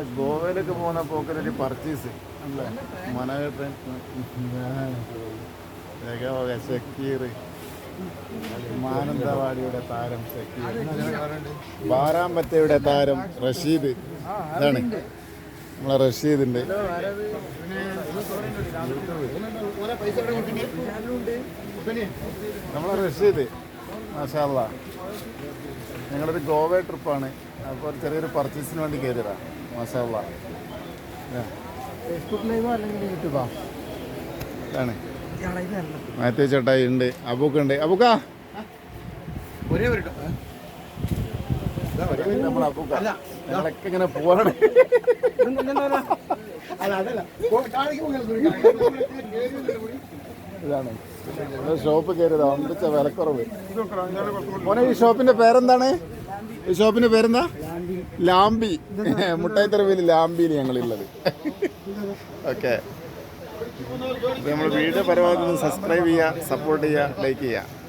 നമ്മൾ ഗോവയിലേക്ക് പോകുന്ന പോക്കലൊരു പർച്ചേസ് അല്ലേ മാനന്തവാടിയുടെ താരം ഷക്കീർ ബാരാമ്പറ്റയുടെ താരം റഷീദ്. ഇതാണ്. നമ്മളെ റഷീദിന്റെ നമ്മളെ റഷീദ്. മാഷാല്ല ഞങ്ങളൊരു ഗോവ ട്രിപ്പാണ് അപ്പോൾ ചെറിയൊരു പർച്ചേസിന് വേണ്ടി കയറിയതാ മാഷാല്ല ഫേസ്ബുക്ക് ലൈവോ അല്ലെങ്കിൽ യൂട്യൂബോ ഇതാണ് മാത്യു ചേട്ടായി ഉണ്ട്. അബൂക്ക ഒരേ ഒരു നമ്മൾ അബൂക്ക. ഞങ്ങളൊക്കെ ഇങ്ങനെ അതല്ല. ഇതാണ്. ഷോപ്പ് കയറിയതാ. ഒന്നിച്ച വിലക്കുറവ്. മോനെ ഈ ഷോപ്പിന്റെ പേരെന്താണ്? ഈ ഷോപ്പിന്റെ പേരെന്താ? ലാംബി. മുട്ടായിത്തെറവിൽ ലാംബിയിൽ ഞങ്ങളുള്ളത്. ഓക്കെ. നമ്മൾ വീഡിയോ പരമാവധി സബ്സ്ക്രൈബ് ചെയ്യുക സപ്പോർട്ട് ചെയ്യുക ലൈക്ക് ചെയ്യുക.